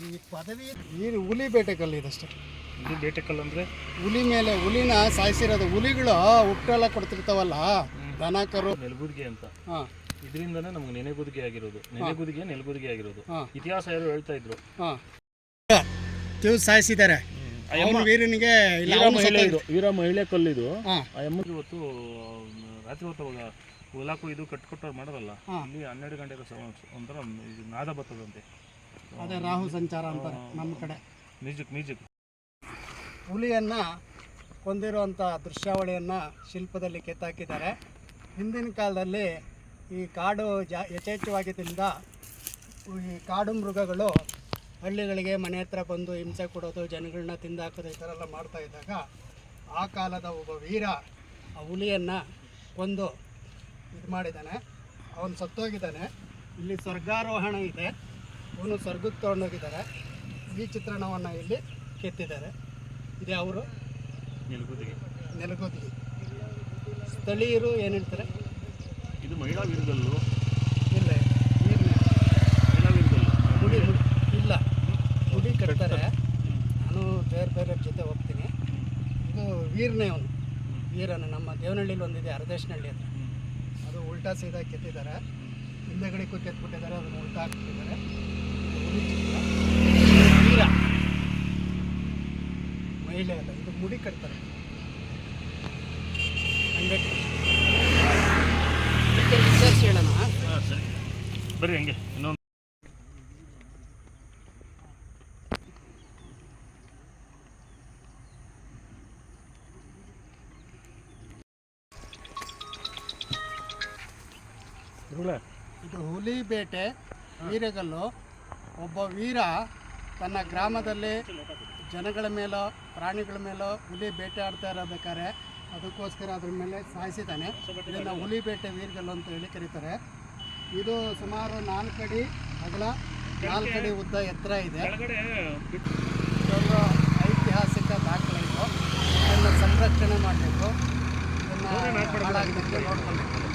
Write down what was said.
ಈ ಪದವಿ ಈ ಹುಲಿ ಬೇಟೆ ಕಲ್ಲು ಇದಷ್ಟೇ ಇದು ಬೇಟೆಕಲ್ಲು ಅಂದರೆ? ಹುಲಿ ಮೇಲೆ ಹುಲಿನ ಸಾಯಿಸಿರೋದು ಹುಲಿಗಳು ಹುಟ್ಟೆಲ್ಲ ಕೊಡ್ತಿರ್ತಾವಲ್ಲ ದನಕರು. ಕರು ನೆಲಗುದಿಗೆ ಅಂತ. ಹಾಂ. ಇದರಿಂದನೇ ನಮ್ಗೆ ನೆನೆಗುದಿಗೆ ಆಗಿರೋದು. ನೆನೆಗುದಿಗೆ ನೆಲಗುದಿಗೆ ಆಗಿರೋದು. ಇತಿಹಾಸ ಯಾರು ಹೇಳ್ತಾ ಇದ್ರು. ಹಾಂ. ತಿವ್ ಸಾಯಿಸಿದ್ದಾರೆ. ವೀರನಿಗೆ ಮಹಿಳೆ. ಇದು. ವೀರ ಮಹಿಳೆ ಕಲ್ಲಿದು ಆ ಅಮ್ಮಗೆ ಇವತ್ತು ರಾತ್ರಿ ಹೊತ್ತು ಅವಾಗ ಹುಲಾಕು ಇದು ಕಟ್ಕೊಟ್ಟವ್ರು ಮಾಡೋದಲ್ಲ ಇಲ್ಲಿ ಹನ್ನೆರಡು ಗಂಟೆಗೆ ಒಂಥರ ಇದು ನಾದ ಬರ್ತದಂತೆ. ಅದೇ ರಾಹು ಸಂಚಾರ ಅಂತಾರೆ ನಮ್ಮ ಕಡೆ. ಮ್ಯೂಸಿಕ್ ಮ್ಯೂಸಿಕ್ ಹುಲಿಯನ್ನು ಕೊಂದಿರುವಂಥ ದೃಶ್ಯಾವಳಿಯನ್ನು ಶಿಲ್ಪದಲ್ಲಿ ಕೆತ್ತಾಕಿದ್ದಾರೆ. ಹಿಂದಿನ ಕಾಲದಲ್ಲಿ ಈ ಕಾಡು ಜಾ ಯಥೇಚ್ಛವಾಗಿದ್ದರಿಂದ ಈ ಕಾಡು ಮೃಗಗಳು ಹಳ್ಳಿಗಳಿಗೆ ಮನೆ ಹತ್ರ ಬಂದು ಹಿಂಸೆ ಕೊಡೋದು ಜನಗಳನ್ನ ತಿಂದಾಕೋದು ಈ ಥರ ಎಲ್ಲ ಮಾಡ್ತಾ ಇದ್ದಾಗ ಆ ಕಾಲದ ಒಬ್ಬ ವೀರ ಆ ಹುಲಿಯನ್ನು ಕೊಂದು ಇದು ಮಾಡಿದ್ದಾನೆ ಅವನು ಸತ್ತೋಗಿದ್ದಾನೆ. ಇಲ್ಲಿ ಸ್ವರ್ಗಾರೋಹಣ ಇದೆ. ಅವನು ಸ್ವರ್ಗಕ್ಕೆ ತೊಗೊಂಡೋಗಿದ್ದಾರೆ ಈ ಚಿತ್ರಣವನ್ನು ಇಲ್ಲಿ ಕೆತ್ತಿದ್ದಾರೆ. ಇದೆ ಅವರು ನೆಲಗುದಿಗೆ. ನೆಲಗುದಿಗೆ. ಸ್ಥಳೀಯರು ಏನು ಹೇಳ್ತಾರೆ? ಇದು ಮಹಿಳಾ ವಿರುದ್ಧಲ್ಲೂ? ಇಲ್ಲ ಗುಡಿ ಇಲ್ಲ. ಗುಡಿ ಕಟ್ತಾರೆ. ನಾನು ಬೇರೆ ಬೇರೆ ಜೊತೆ ಹೋಗ್ತೀನಿ. ಇದು ವೀರನೇ ಅವನು. ವೀರನ. ನಮ್ಮ ದೇವನಹಳ್ಳಿಲಿ ಒಂದಿದೆ ಅರ್ಧೇಶ್ನಳ್ಳಿ ಅಂತ ಅದು ಉಲ್ಟಾ ಸೀದಾ ಕೆತ್ತಿದ್ದಾರೆ. ಹಿಂದೆಗಡೆಗೂ ಕೆತ್ಬಿಟ್ಟಿದ್ದಾರೆ ಅದನ್ನು ಉಲ್ಟಾ ಹಾಕ್ಬಿಟ್ಟಿದ್ದಾರೆ ಹುಲಿ ಚಿತ್ರ. ವೀರ ಮಹಿಳೆ ಅಲ್ಲ ಇದು ಮುಡಿ ಕಟ್ತಾರೆ. ಹಂಡ್ರೆಡ್ ವಿಚಾರಿಸಿ ಹೇಳೋಣ? ಹಾಂ ಸರಿ. ಬರ್ರಿ ಹಂಗೆ ಇನ್ನೊಂದು. ಗುರುಗಳೇ, ಇದು ಹುಲಿ ಬೇಟೆ ವೀರಗಲ್ಲು. ಒಬ್ಬ ವೀರ ತನ್ನ ಗ್ರಾಮದಲ್ಲಿ ಜನಗಳ ಮೇಲೋ ಪ್ರಾಣಿಗಳ ಮೇಲೋ ಹುಲಿ ಬೇಟೆ ಆಡ್ತಾ ಇರಬೇಕಾದ್ರೆ ಅದಕ್ಕೋಸ್ಕರ ಅದ್ರ ಮೇಲೆ ಸಾಯಿಸಿದ್ದಾನೆ. ಇದನ್ನು ಹುಲಿ ಬೇಟೆ ವೀರ್ಗಲ್ಲು ಅಂತ ಹೇಳಿ ಕರೀತಾರೆ. ಇದು ಸುಮಾರು ನಾಲ್ಕು ಅಡಿ ಅಗಲ ನಾಲ್ಕು ಅಡಿ ಉದ್ದ ಎತ್ತರ ಇದೆ. ಇದೊಂದು ಐತಿಹಾಸಿಕ ದಾಖಲೆ ಇದು. ಇದನ್ನು ಸಂರಕ್ಷಣೆ ಮಾಡಬೇಕು. ಇದನ್ನು ಹಾಳಾಗದಂತೆ ನೋಡ್ಕೊಳ್ಬೇಕು.